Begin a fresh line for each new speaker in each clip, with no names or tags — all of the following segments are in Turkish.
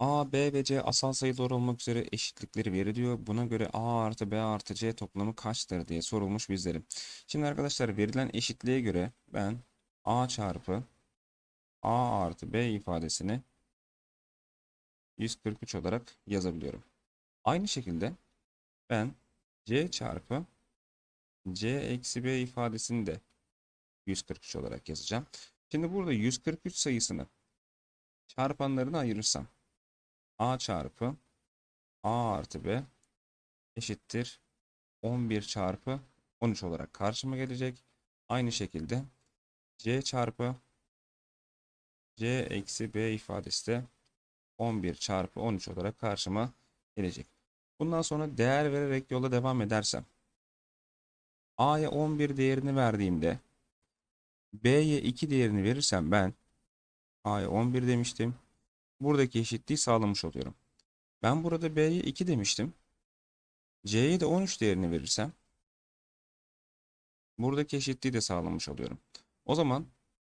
A, B ve C asal sayı doğru olmak üzere eşitlikleri veriliyor. Buna göre A artı B artı C toplamı kaçtır diye sorulmuş bizlere. Şimdi arkadaşlar verilen eşitliğe göre ben A çarpı A artı B ifadesini 143 olarak yazabiliyorum. Aynı şekilde ben C çarpı C eksi B ifadesini de 143 olarak yazacağım. Şimdi burada 143 sayısını çarpanlarına ayırırsam A çarpı A artı B eşittir 11 çarpı 13 olarak karşıma gelecek. Aynı şekilde C çarpı C eksi B ifadesi de 11 çarpı 13 olarak karşıma gelecek. Bundan sonra değer vererek yola devam edersem A'ya 11 değerini verdiğimde B'ye 2 değerini verirsem ben A'ya 11 demiştim. Buradaki eşitliği sağlamış oluyorum. Ben burada B'ye 2 demiştim. C'ye de 13 değerini verirsem buradaki eşitliği de sağlamış oluyorum. O zaman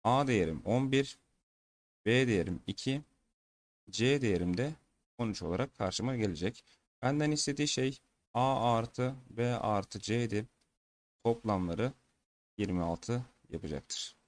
A değerim 11, B değerim 2, C değerim de 13 olarak karşıma gelecek. Benden istediği şey A artı B artı C'di. Toplamları 26 yapacaktır.